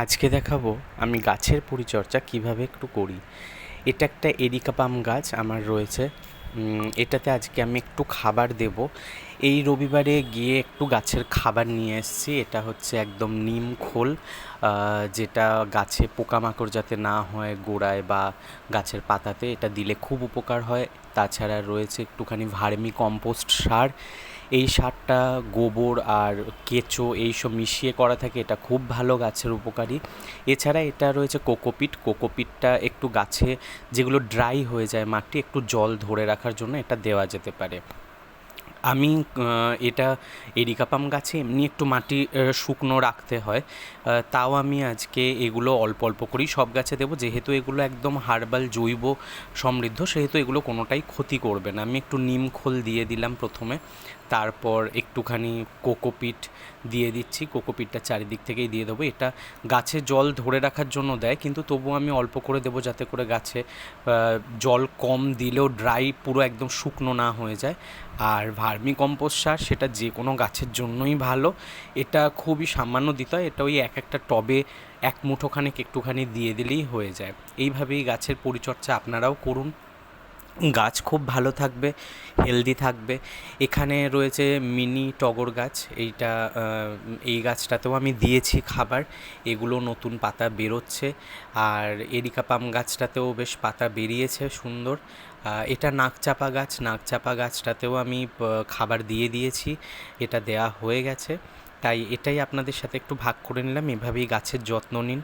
আজকে দেখাবো আমি গাছের পরিচর্যা কীভাবে একটু করি। এটা একটা এরিকা পাম গাছ আমার রয়েছে। এটাতে আজকে আমি একটু খাবার দেব। এই রবিবারে গিয়ে একটু গাছের খাবার নিয়ে এসেছি। এটা হচ্ছে একদম নিম খোল যেটা গাছে পোকামাকড় যাতে না হয় গোড়ায় বা গাছের পাতাতে, এটা দিলে খুব উপকার হয়। তাছাড়া রয়েছে একটুখানি ভার্মি কম্পোস্ট সার। এই সারটা গোবর আর কেঁচো এইসব মিশিয়ে করা থাকে, এটা খুব ভালো গাছের উপকারী। এছাড়া এটা রয়েছে কোকোপিট। কোকোপিটটা একটু গাছে যেগুলো ড্রাই হয়ে যায় মাটি, একটু জল ধরে রাখার জন্য এটা দেওয়া যেতে পারে। আমি এটা এরিকাপাম গাছে এমনি একটু মাটি শুকনো রাখতে হয়। তাও আমি আজকে এগুলো অল্প অল্প করেই সব গাছে দেবো। যেহেতু এগুলো একদম হার্বাল জৈব সমৃদ্ধ, সেহেতু এগুলো কোনোটাই ক্ষতি করবে না। আমি একটু নিম খোল দিয়ে দিলাম প্রথমে। তারপর একটুখানি কোকোপিট দিয়ে দিচ্ছি। কোকোপিটটা চারিদিক থেকেই দিয়ে দেবো। এটা গাছে জল ধরে রাখার জন্য দেয়, কিন্তু তবুও আমি অল্প করে দেবো যাতে করে গাছে জল কম দিলেও ড্রাই পুরো একদম শুকনো না হয়ে যায়। আর ভার্মি কম্পোস্ট সার, সেটা যে কোনো গাছের জন্যই ভালো। এটা খুবই সামান্য দিতে হয়, এটা ওই এক একটা টবে এক মুঠোখানেক একটুখানি দিয়ে দিলেই হয়ে যায়। এইভাবেই গাছের পরিচর্যা আপনারাও করুন। গাছ খুব ভালো থাকবে হেলদি থাকবে। এখানে রয়েছে মিনি টগর গাছ, এইটা এই গাছটাতেও আমি দিয়েছি খাবার। এগুলো নতুন পাতা বেরোচ্ছে। আর এরিকা পাম গাছটাতেও বেশ পাতা বেরিয়েছে, সুন্দর। এটা নাকচাপা গাছ নাকচাপা গাছটাতেও আমি খাবার দিয়ে দিয়েছি। এটা দেয়া হয়ে গেছে। তাই এটাই আপনাদের সাথে একটু ভাগ করে নিলাম। এভাবেই গাছের যত্ন নিন।